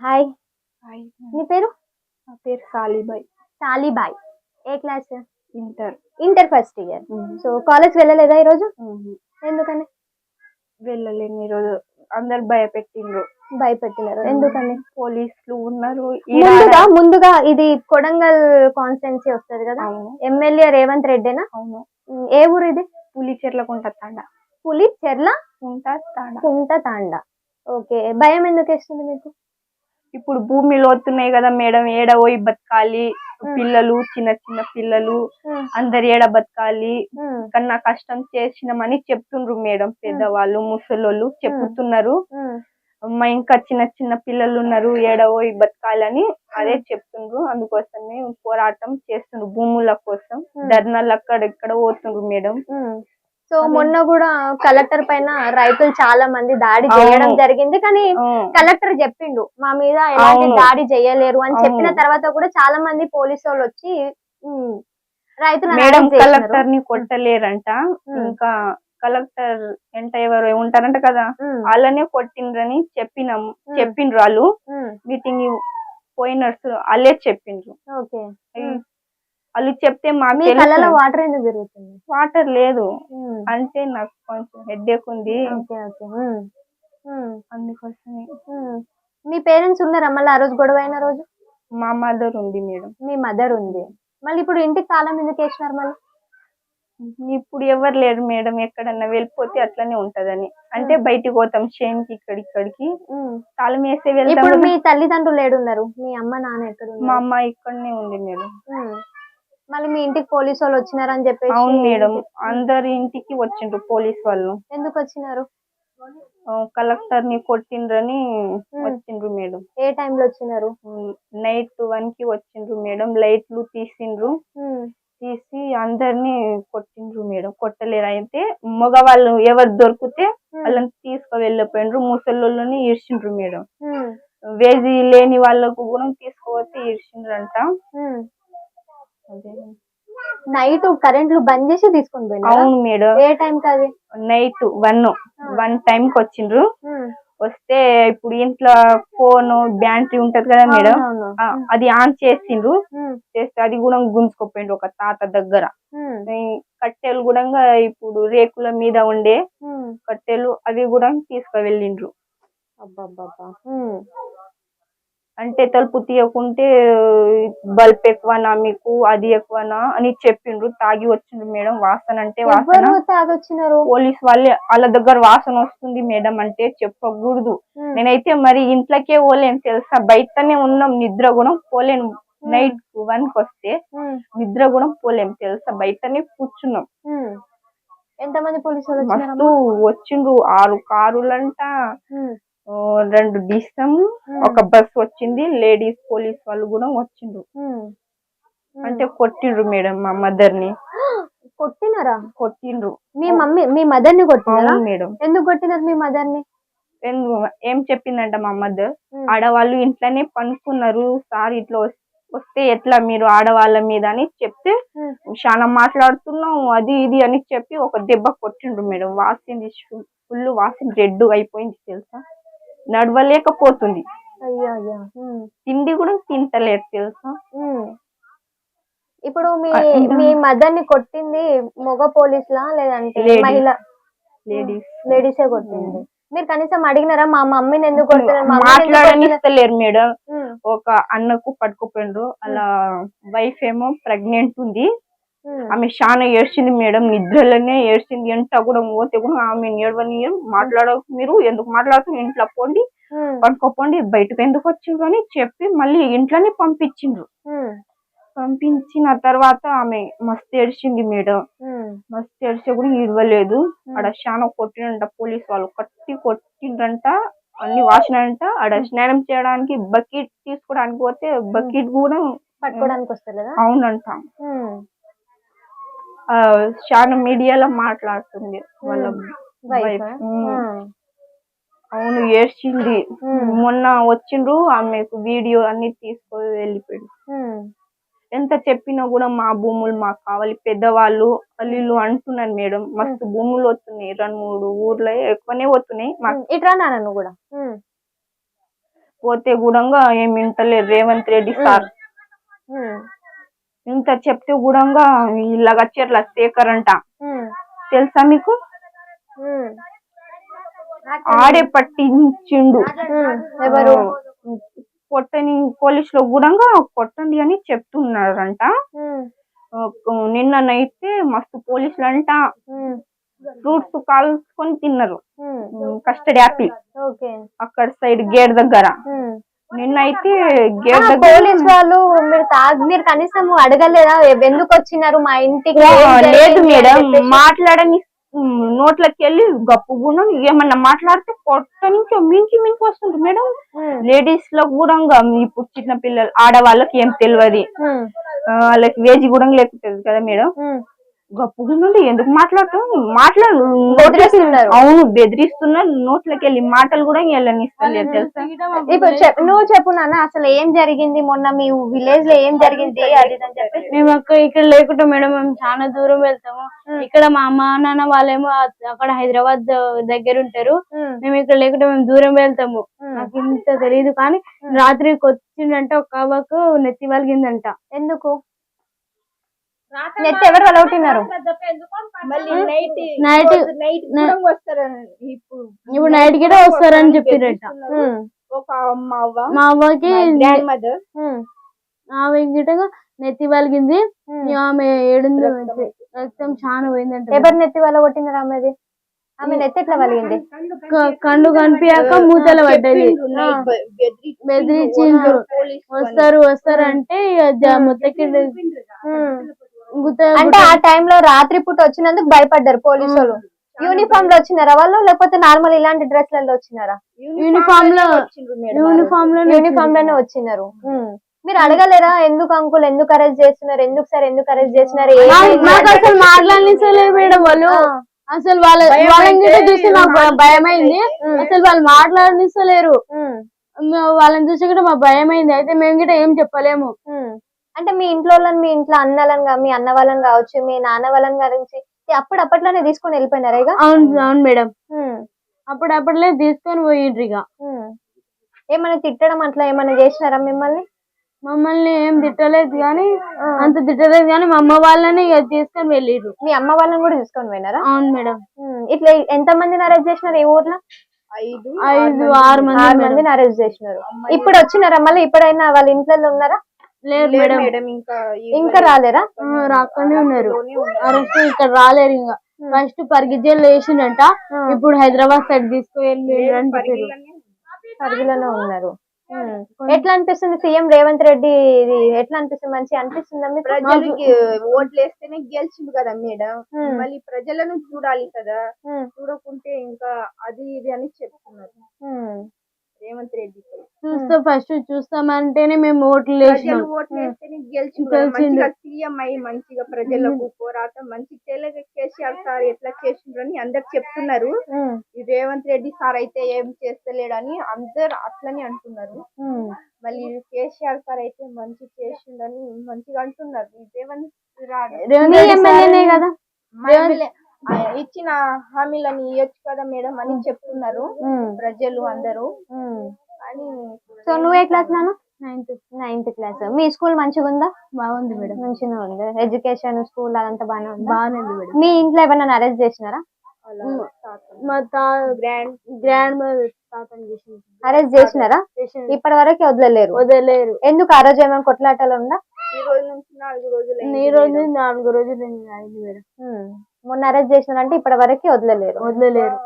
Hi hi నీ పేరు? నా పేరు సాలిబాయ్. సాలీబాయ్. ఏ class inter inter first year so college వెళ్ళలేదా ఈరోజు? ఎందుకని? వెళ్ళలేను ఈరోజు. అందరు భయపెట్టిండ్రు. భయపెట్టినారు ఎందుకని? పోలీసులు ఉన్నారు. ముందుగా ముందుగా ఇది కొడంగల్ కాన్స్టిట్యున్సీ వస్తది కదా? అవును. ఎమ్మెల్యే రేవంత్ రెడ్డేనా? అవును. ఏ ఊరు ఇది? పులి చెర్లకుంట తాండ. పులి చెర్ల కుంట తాండ. కుంట తాండ. ఓకే. భయం ఎందుకు వేస్తుంది మీకు? ఇప్పుడు భూమి లోతున్నాయి కదా మేడం ఏడ పోయి బతకాలి? పిల్లలు చిన్న చిన్న పిల్లలు అందరు ఏడ బతకాలి? కన్నా కష్టం చేసినామని చెప్తుండ్రు మేడం పెద్దవాళ్ళు ముసలోళ్ళు చెప్తున్నారు. మా ఇంకా చిన్న చిన్న పిల్లలు ఉన్నారు ఏడ పోయి బతకాలని అదే చెప్తుండ్రు. అందుకోసమే పోరాటం చేస్తుండ్రు భూముల కోసం. ధర్నాలు అక్కడ ఇక్కడ పోతుండ్రు మేడం. సో మొన్న కూడా కలెక్టర్ పైన రైతులు చాలా మంది దాడి చేయడం. జరిగింది. కానీ కలెక్టర్ చెప్పిండు మా మీద ఎలాంటి. దాడి చేయలేరు అని చెప్పిన. తర్వాత కూడా చాలా మంది పోలీసు వాళ్ళు వచ్చి రైతులు మేడం కలెక్టర్ని కొట్టలేరంట. ఇంకా కలెక్టర్ ఎంట ఎవరు ఉంటారంట కదా వాళ్ళనే కొట్టిండ్రని చెప్పినాం చెప్పిండ్రు వాళ్ళు. మీటింగ్ పోయినర్స్ వాళ్ళే చెప్పిండ్రు ఓకే. వాళ్ళు చెప్తే మీ కళ్ళలో వాటర్ ఎందుకు జరుగుతుంది వాటర్ లేదు. అంటే నాకు కొంచెం హెడ్ ఉంది. అందుకోసమే. మీ పేరెంట్స్ ఉన్నారా మళ్ళీ ఆ రోజు గొడవ అయిన రోజు? మా మదర్ ఉంది మేడం. మీ మదర్ ఉంది. మళ్ళీ ఇప్పుడు ఇంటికి తాళం ఎందుకు వేసినారు మళ్ళీ? ఇప్పుడు ఎవరు లేరు మేడం. ఎక్కడన్నా వెళ్ళిపోతే అట్లనే ఉంటదని. అంటే బయటికి పోతాం చేనికి ఇక్కడి ఇక్కడికి. తాళం వేసే వెళ్తాం ఇప్పుడు. మీ తల్లిదండ్రులు ఏడున్నారు? మీ అమ్మ నాన్న ఎక్కడ మా అమ్మ ఇక్కడనే ఉంది మేడం. మళ్ళీ మీ ఇంటికి పోలీసు వాళ్ళు వచ్చినారని చెప్పేసి అవును మేడం అందరి ఇంటికి వచ్చిండ్రు పోలీస్ వాళ్ళు. ఎందుకు వచ్చినారు? కలెక్టర్ని కొట్టిండ్రని వచ్చిండ్రు మేడం. ఏ టైంలో వచ్చినారు? నైట్ వన్కి వచ్చిండ్రు మేడం లైట్లు తీసిండ్రు. తీసి అందరినీ కొట్టిండ్రు మేడం. కొట్టలేరు. అయితే మగవాళ్ళు ఎవరు దొరికితే వాళ్ళని తీసుకు వెళ్ళిపోయిండ్రు ముసలోళ్ళని ఈడ్చిండ్రు మేడం. వేజీ లేని వాళ్ళకు కూడా తీసుకుపోతే ఈడ్చిండ్రంట. అదే. నైట్ కరెంట్లు బంద్ చేసి తీసుకొని అవును మేడం. ఏ టైం అది? నైట్ వన్ వన్ టైం కి వచ్చిండ్రు. వస్తే ఇప్పుడు ఇంట్లో ఫోన్ బ్యాటరీ ఉంటది కదా మేడం. అది ఆన్ చేసిండ్రు. చేస్తే అది కూడా గుంజుకోపోయిండ్రు ఒక తాత దగ్గర. కట్టెలు కూడా ఇప్పుడు రేకుల మీద ఉండే. కట్టెలు అవి కూడా తీసుకువెళ్ళిండ్రు. అబ్బబ్బబ్బా. అంటే తలుపు తీయకుంటే బల్బ్ ఎక్కువనా మీకు? అది ఎక్కువనా? అని చెప్పిండ్రు. తాగి వచ్చిండ్రు మేడం వాసన అంటే వాసన. తాగొచ్చినారు పోలీస్ వాళ్ళే వాళ్ళ దగ్గర వాసన వస్తుంది మేడం అంటే చెప్పకూడదు. నేనైతే మరి ఇంట్లోకే పోలేను తెలుసా? బయటనే ఉన్నాం నిద్ర కూడా పోలేను. నైట్ వన్కి వస్తే. నిద్ర కూడా పోలేం తెలుసా? బయటనే కూర్చున్నాం. ఎంతమంది పోలీసులు మస్తు వచ్చిండ్రు. ఆరు కారులంట. రెండు డిస్టమ్ ఒక బస్ వచ్చింది లేడీస్ పోలీస్ వాళ్ళు కూడా వచ్చిండ్రు. అంటే కొట్టిండ్రు మేడం మా మదర్ని కొట్టినారా? కొట్టిండ్రు. మీ మమ్మీ మీ మదర్ని కొట్టినారా మేడం. ఎందుకు కొట్టినారు మీ మదర్ని ఏం చెప్పిందంట మా మదర్. ఆడవాళ్ళు ఇంట్లోనే పనుకున్నారు. సార్ ఇట్లా వస్- వస్తే ఎట్లా మీరు ఆడవాళ్ళ మీద అని చెప్తే. చాలా మాట్లాడుతున్నాం అది ఇది అని చెప్పి ఒక దెబ్బ కొట్టిండ్రు మేడం. వాసింది ఫుల్ వాసింది రెడ్ అయిపోయింది తెలుసా? నడవలేకపోతుంది. తిండి కూడా తింటలేరు తెలుసా. ఇప్పుడు మీ మీ మదర్ని కొట్టింది మగ పోలీసులా లేదంటే. మహిళ లేడీస్ లేడీసే కొట్టింది మీరు కనీసం అడిగినారా మా మమ్మీని ఎందుకు కొడుతున్నారు? మాట్లాడనిస్తలేరు మేడం. ఒక అన్నకు పట్టుకుపోయిండ్రు అలా వైఫ్ ఏమో ప్రెగ్నెంట్ ఉంది. ఆమె చాలా ఏడ్చింది మేడం నిద్రలోనే ఏడ్చింది. ఎంట కూడా పోతే కూడా ఆమె ఏడవని మాట్లాడక మీరు ఎందుకు మాట్లాడుతున్నారు? ఇంట్లో పోండి. పడుకోపోండి బయటకు ఎందుకు వచ్చిండ్రు అని చెప్పి మళ్ళీ ఇంట్లోనే పంపించిండ్రు. పంపించిన తర్వాత ఆమె మస్తు ఏడ్చింది మేడం. మస్తు ఏడిస్తే కూడా ఇవ్వలేదు. ఆడ చాలా కొట్టిండంట పోలీస్ వాళ్ళు కట్టి కొట్టిండ్రంట అన్ని వాసినంట ఆడ స్నానం చేయడానికి బకెట్ తీసుకోవడానికి పోతే బకెట్ కూడా పట్టుకోవడానికి వస్తారు కదా అవునంట చాలా మీడియాలో మాట్లాడుతుంది వాళ్ళ. ఉమ్. అవును ఏడ్చింది. మొన్న వచ్చిండ్రు ఆమెకు వీడియో అన్ని తీసుకొని వెళ్ళిపోయింది ఉమ్. ఎంత చెప్పినా కూడా మా భూములు మాకు కావాలి పెద్దవాళ్ళు అల్లీలు అంటున్నారు మేడం మస్తు భూములు వస్తున్నాయి రెండు మూడు ఊర్లో ఎక్కువనే వస్తున్నాయి. ఇట్రా నాన్న కూడా. పోతే కూడా ఏం వింటలేరు రేవంత్ రెడ్డి సార్ ఇంత చెప్తే కూడా ఇలాగ చెట్ల శేఖర్ అంట తెలుసా మీకు? ఆడే పట్టించిండు. ఎవరు? కొట్టని పోలీసులు కూడా కొట్టండి అని చెప్తున్నారంట. ఉమ్, ఒక నిన్ననైతే మస్తు పోలీసులు అంట ఫ్రూట్స్ కాల్చుకొని తిన్నారు. Custody apple. అక్కడ సైడ్ గేట్ దగ్గర. నిన్నైతే పోలీస్ వాళ్ళు మీరు తాగ్ మీరు కనీసం అడగలేదా? ఎందుకు వచ్చినారు మా ఇంటికి? లేదు మేడం? మాట్లాడని నోట్లోకి వెళ్ళి గప్పు గుణం ఏమన్నా మాట్లాడితే కొట్ట నుంచి మించి మించి వస్తుంది మేడం. లేడీస్లో కూడా ఇప్పుడు చిన్న పిల్లలు ఆడవాళ్ళకి ఏం తెలియదు. వాళ్ళకి వేజీ కూడా లేకుంటుంది కదా మేడం. ఉమ్. గప్పు గుణండి ఎందుకు మాట్లాడటం మాట్లాడు. బెదిరిస్తున్నారు. అవును బెదిరిస్తున్నారు. నోట్లోకి వెళ్ళి మాటలు కూడా వెళ్ళనిస్తలేదు తెలుసా? ఇప్పుడు నువ్వు చెప్పు నాన్న అసలు ఏం జరిగింది? మొన్న మీ విలేజ్లో ఏం జరిగింది? అది అని మేము అక్కడ ఇక్కడ లేకుండా మేడం మేము చాలా దూరం వెళ్తాము. ఇక్కడ మా అమ్మ నాన్న వాళ్ళేమో అక్కడ హైదరాబాద్ దగ్గర ఉంటారు. మేము ఇక్కడ లేకుండా మేము దూరం వెళ్తాము. నాకు ఇంత తెలియదు కానీ రాత్రికి వచ్చిండంట ఒక అవ్వకు నెత్తి వలిగిందంట. ఎందుకు? నెట్ ఎవరు వలగొట్టినారు నైట్ ఇప్పుడు ఇప్పుడు నైట్ గిట వస్తారని చెప్పిరట ఉమ్, ఒక అమ్మ అవ్వ మా అవ్వకి ఆమె గిట నెత్తి. ఇక ఆమె ఏడుంది రక్తం చాలా పోయిందంట ఎవరు నెత్తి వలగొట్టినారు ఆమెది ఆమె నెత్తి ఎట్లా వలిగింది కండు కనిపించాక మూతలు పడ్డది బెదిరించిండ్రు. వస్తారు వస్తారు అంటే అంటే ఆ టైంలో రాత్రి పూట వచ్చినందుకు భయపడ్డారు పోలీసు వాళ్ళు యూనిఫామ్లో వచ్చినారా వాళ్ళు? లేకపోతే నార్మల్ ఇలాంటి డ్రెస్లలో వచ్చినారా? యూనిఫామ్లో యూనిఫామ్లో యూనిఫామ్లోనే వచ్చినారు. మీరు అడగలేరా? ఎందుకు అంకుల్ ఎందుకు అరెస్ట్ చేస్తున్నారు? ఎందుకు సార్ ఎందుకు అరెస్ట్ చేస్తున్నారు? అసలు మాట్లాడనిస్తలేదు మేడం వాళ్ళు. అసలు వాళ్ళ వాళ్ళని చూసి నాకు భ- భయం అయింది అసలు వాళ్ళు మాట్లాడనిస్తలేరు. వాళ్ళని చూసి కూడా మా భయం అయింది అయితే మేము గిట్ట ఏం చెప్పలేము. అంటే మీ ఇంట్లో వాళ్ళని మీ ఇంట్లో అన్నలను మీ అన్న వాళ్ళని కావచ్చు మీ నాన్న వాళ్ళని గురించి అప్పుడు అప్పట్లోనే తీసుకొని వెళ్ళిపోయినారా ఇక? అవును అవును మేడం. అప్పుడు అప్పట్లో తీసుకొని పోయిండ్రు ఇక. ఏమైనా తిట్టడం అట్లా ఏమైనా చేసినారా మిమ్మల్ని? మమ్మల్ని ఏం తిట్టలేదు కానీ అంత తిట్టలేదు కానీ మా అమ్మ వాళ్ళని ఇక తీసుకొని వెళ్ళిర్రు. మీ అమ్మ వాళ్ళని కూడా తీసుకొని పోయినారా? అవును మేడం. ఇట్లా ఎంత మందిని అరెస్ట్ చేసినారు ఈ ఊర్లో? ఐదు ఐదు ఆరు మంది ఆరు. మందిని అరెస్ట్ చేసినారు. ఇప్పుడు వచ్చినారా మళ్ళీ? ఇప్పుడైనా వాళ్ళ ఇంట్లో ఉన్నారా? లేరు మేడం. ఇంకా ఇంకా రాలేరా? రాకుండా ఉన్నారు. అరెస్ట్ ఇక్కడ రాలేరు ఇంకా. ఫస్ట్ పరిగిజల్లో వేసిండంట ఇప్పుడు హైదరాబాద్ సైడ్ తీసుకువెళ్ళి పరిధిలోనే ఉన్నారు. ఎట్లా అనిపిస్తుంది సీఎం రేవంత్ రెడ్డి ఇది? ఎట్లా అనిపిస్తుంది? మంచి అనిపిస్తుందా ప్రజలకి ఓట్లు వేస్తేనే గెలిచిండు కదా మేడం. మళ్ళీ ప్రజలను చూడాలి కదా. చూడకుంటే ఇంకా అది ఇది అని చెప్తున్నారు. రేవంత్ రెడ్డి చూస్తే ఫస్ట్ చూస్తామంటేనే మేము ఓట్లు వేసినాం గెలిచిండు సీఎం అయ్యి మంచిగా ప్రజలకు పోరాటం మంచి చేయలేక కేసీఆర్ సార్ ఎట్లా చేసిండ్రు అని అందరు చెప్తున్నారు. రేవంత్ రెడ్డి సార్ అయితే ఏం చేస్తలేడని అందరు అట్లనే అంటున్నారు. మళ్ళీ కేసీఆర్ సార్ అయితే మంచి చేసిండని మంచిగా అంటున్నారు. ఈ రేవంత్ రాడు. రేవంత్ కదా? ఇచ్చిన హామీలను ఇవ్వచ్చు కదా మేడం అని చెప్తున్నారు ప్రజలు అందరూ. అని సో నువ్వు ఏ క్లాస్ నాన్న? నైన్త్ నైన్త్ క్లాస్ మీ స్కూల్ మంచిగా ఉందా బాగుంది మేడం. మంచిగా ఉంది. ఎడ్యుకేషన్ స్కూల్ అదంతా బాగానే ఉందా? బాగానే ఉంది మేడం. మీ ఇంట్లో ఎవరైనా అరెస్ట్ చేసినారా? మా తా గ్రాండ్ అరెస్ట్ చేసినారా. ఇప్పటి వరకు వదలలేరు వదలేరు. ఎందుకు ఆ రోజు ఏమైనా కొట్లాటలు ఉందా? ఈ రోజు నుంచి నాలుగు రోజులు ఈ రోజు నాలుగు రోజులు అయింది మేడం. మొన్న అరెస్ట్ చేసినారంటే ఇప్పటి వరకు వదలలేరు. వదలలేరు.